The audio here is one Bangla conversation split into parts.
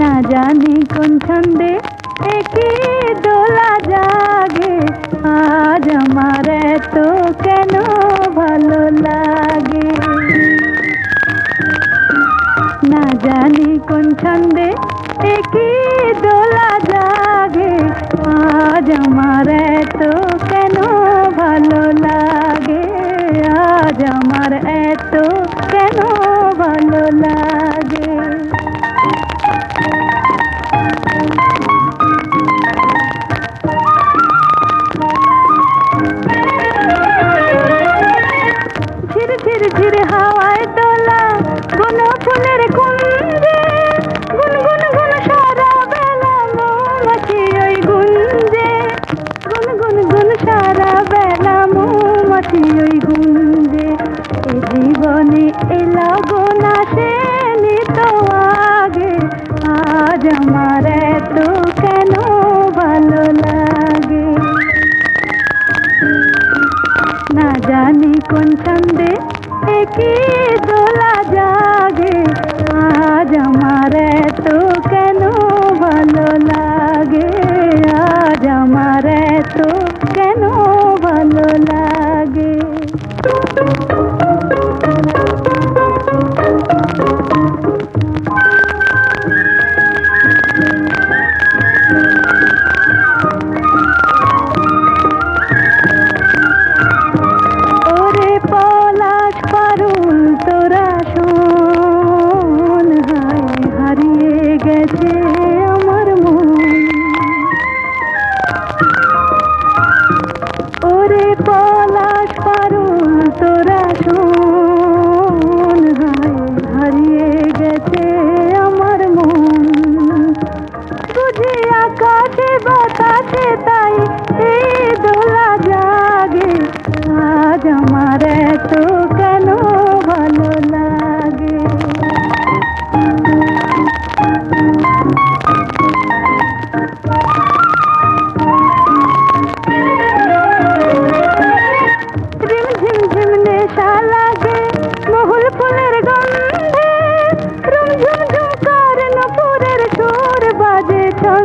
না জানি কোন ছন্দে একই দোলা জাগে আজ আমার এত কেন ভালো লাগে না জানি কোন ছন্দে একই দোলা জাগে আজ আমার এত কেন ভালো লাগে? আজ আমার এত কেন ভালো লাগে? সারা বেলা মৌমাছি ওই গুঞ্জে, এ জীবনে তো আগে। আজ আমার এত কেন ভালো লাগে? না জানি কোন ছন্দে একই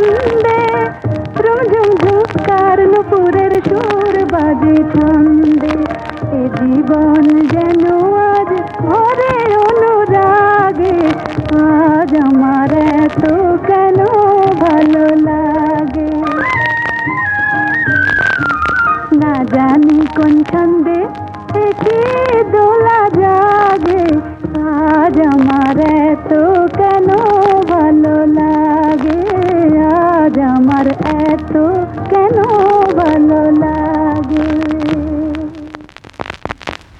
ছন্দে ঝুম নুপুরের সুর বাজে ছন্দে। এ জীবন যেন আজ ভরে অনুরাগে, আজ আমার এত কেন ভালো লাগে? না জানি কোন ছন্দে দোলা লাগে আজ